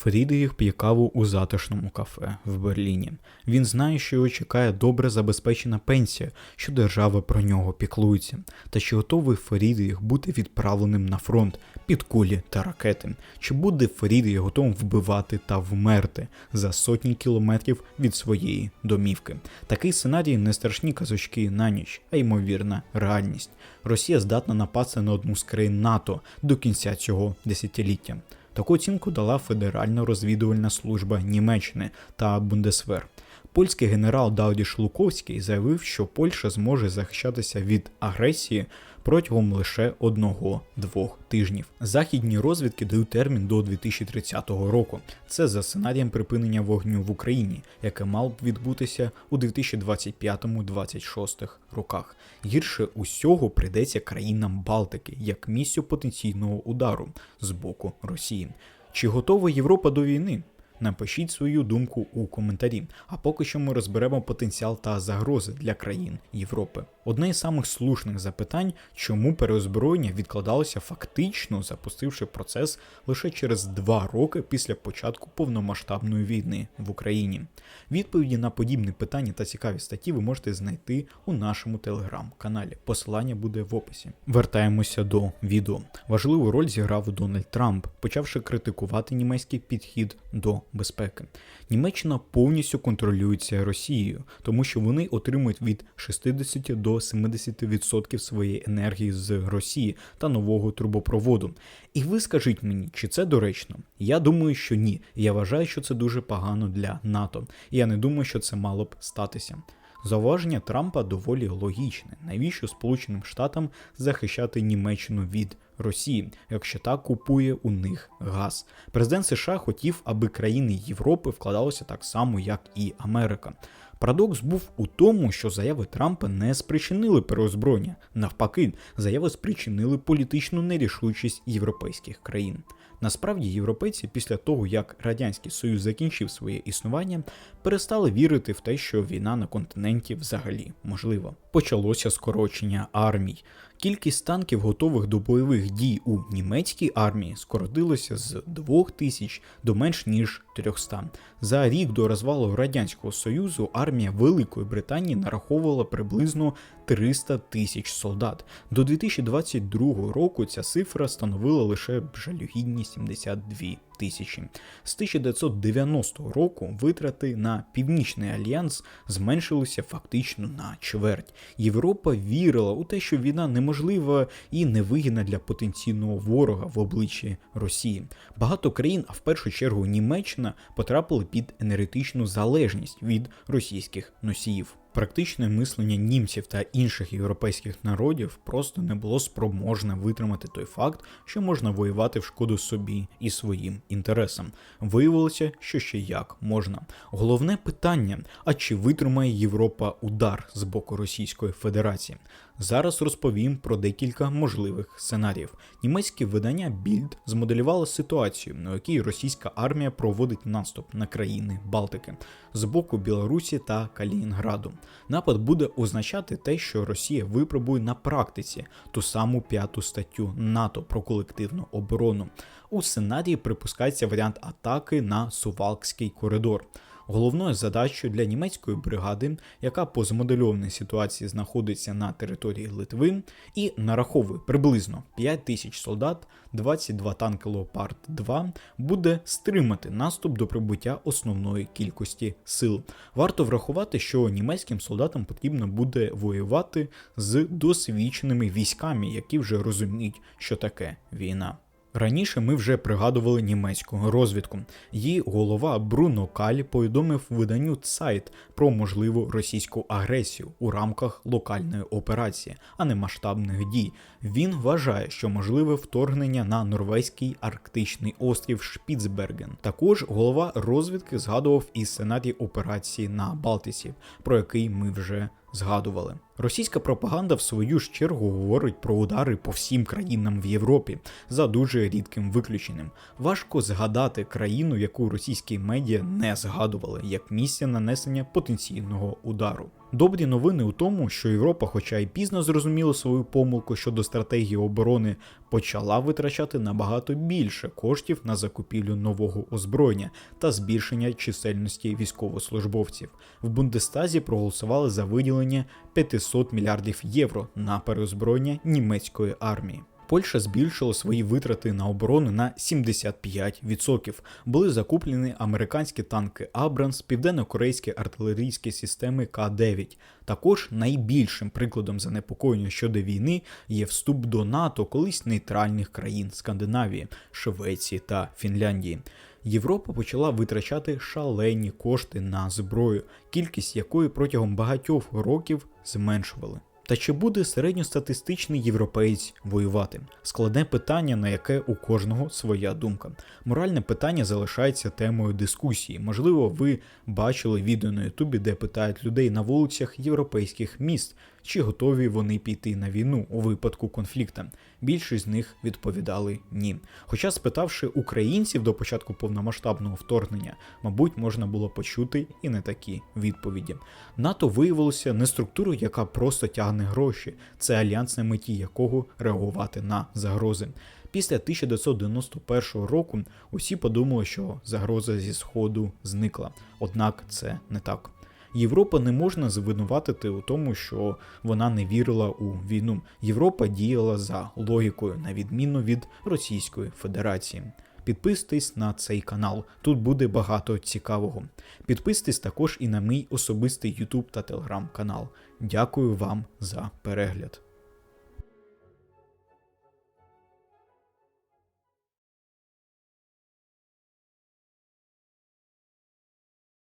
Фрідріх п'є каву у затишному кафе в Берліні. Він знає, що його чекає добре забезпечена пенсія, що держава про нього піклується, та чи готовий Фрідріх бути відправленим на фронт під кулі та ракети? Чи буде Фрідріх готовим вбивати та вмерти за сотні кілометрів від своєї домівки? Такий сценарій не страшні казочки на ніч, а ймовірна реальність. Росія здатна напасти на одну з країн НАТО до кінця цього десятиліття. Таку оцінку дала Федеральна розвідувальна служба Німеччини та Бундесвер. Польський генерал Даудіш Луковський заявив, що Польща зможе захищатися від агресії протягом лише одного-двох тижнів. Західні розвідки дають термін до 2030 року. Це за сценарієм припинення вогню в Україні, яке мало б відбутися у 2025-2026 роках. Гірше усього прийдеться країнам Балтики як місцю потенційного удару з боку Росії. Чи готова Європа до війни? Напишіть свою думку у коментарі. А поки що ми розберемо потенціал та загрози для країн Європи. Одне із самих слушних запитань, чому переозброєння відкладалося фактично, запустивши процес лише через два роки після початку повномасштабної війни в Україні. Відповіді на подібні питання та цікаві статті ви можете знайти у нашому телеграм-каналі. Посилання буде в описі. Вертаємося до відео. Важливу роль зіграв Дональд Трамп, почавши критикувати німецький підхід до безпеки. Німеччина повністю контролюється Росією, тому що вони отримують від 60 до 70% своєї енергії з Росії та нового трубопроводу. І ви скажіть мені, чи це доречно? Я думаю, що ні. Я вважаю, що це дуже погано для НАТО. Я не думаю, що це мало б статися. Зауваження Трампа доволі логічне. Навіщо Сполученим Штатам захищати Німеччину від Росії, якщо та купує у них газ? Президент США хотів, аби країни Європи вкладалися так само, як і Америка. Парадокс був у тому, що заяви Трампа не спричинили переозброєння. Навпаки, заяви спричинили політичну нерішучість європейських країн. Насправді, європейці, після того як Радянський Союз закінчив своє існування, перестали вірити в те, що війна на континенті взагалі можлива. Почалося скорочення армій. Кількість танків, готових до бойових дій у німецькій армії, скоротилася з 2000 до менш ніж 300. За рік до розвалу Радянського Союзу армія Великої Британії нараховувала приблизно 300 тисяч солдат. До 2022 року ця цифра становила лише жалюгідні 72 тисячі. З 1990 року витрати на Північний альянс зменшилися фактично на чверть. Європа вірила у те, що війна неможлива і невигідна для потенційного ворога в обличчі Росії. Багато країн, а в першу чергу Німеччина, потрапили під енергетичну залежність від російських носіїв. Практичне мислення німців та інших європейських народів просто не було спроможне витримати той факт, що можна воювати в шкоду собі і своїм інтересам. Виявилося, що ще як можна. Головне питання: а чи витримає Європа удар з боку Російської Федерації? Зараз розповім про декілька можливих сценаріїв. Німецьке видання Більд змоделювало ситуацію, на якій російська армія проводить наступ на країни Балтики з боку Білорусі та Калінінграду. Напад буде означати те, що Росія випробує на практиці ту саму п'яту статтю НАТО про колективну оборону. У сценарії припускається варіант атаки на Сувалкський коридор. Головною задачею для німецької бригади, яка по змодельованій ситуації знаходиться на території Литви і нараховує приблизно 5 тисяч солдат, 22 танки Леопард 2, буде стримати наступ до прибуття основної кількості сил. Варто врахувати, що німецьким солдатам потрібно буде воювати з досвідченими військами, які вже розуміють, що таке війна. Раніше ми вже пригадували німецьку розвідку. Її голова Бруно Каль повідомив виданню Цайт про можливу російську агресію у рамках локальної операції, а не масштабних дій. Він вважає, що можливе вторгнення на норвезький арктичний острів Шпіцберген. Також голова розвідки згадував і сценарій операції на Балтиці, про який ми вже згадували. Російська пропаганда, в свою ж чергу, говорить про удари по всім країнам в Європі за дуже рідким виключенням. Важко згадати країну, яку російські медіа не згадували як місце нанесення потенційного удару. Добрі новини у тому, що Європа, хоча й пізно зрозуміла свою помилку щодо стратегії оборони, почала витрачати набагато більше коштів на закупівлю нового озброєння та збільшення чисельності військовослужбовців. В Бундестазі проголосували за виділення 500 мільярдів євро на переозброєння німецької армії. Польща збільшила свої витрати на оборону на 75%. Були закуплені американські танки Абрамс, південно-корейські артилерійські системи К-9. Також найбільшим прикладом занепокоєння щодо війни є вступ до НАТО колись нейтральних країн Скандинавії, Швеції та Фінляндії. Європа почала витрачати шалені кошти на зброю, кількість якої протягом багатьох років зменшували. Та чи буде середньостатистичний європейць воювати? Складне питання, на яке у кожного своя думка. Моральне питання залишається темою дискусії. Можливо, ви бачили відео на Ютубі, де питають людей на вулицях європейських міст, чи готові вони піти на війну у випадку конфлікта. Більшість з них відповідали ні. Хоча, спитавши українців до початку повномасштабного вторгнення, мабуть, можна було почути і не такі відповіді. НАТО виявилося не структурою, яка просто тягне гроші, це альянс на меті якого реагувати на загрози. Після 1991 року усі подумали, що загроза зі сходу зникла. Однак це не так. Європа не можна звинуватити у тому, що вона не вірила у війну. Європа діяла за логікою, на відміну від Російської Федерації. Підписуйтесь на цей канал, тут буде багато цікавого. Підписуйтесь також і на мій особистий YouTube та Telegram канал. Дякую вам за перегляд.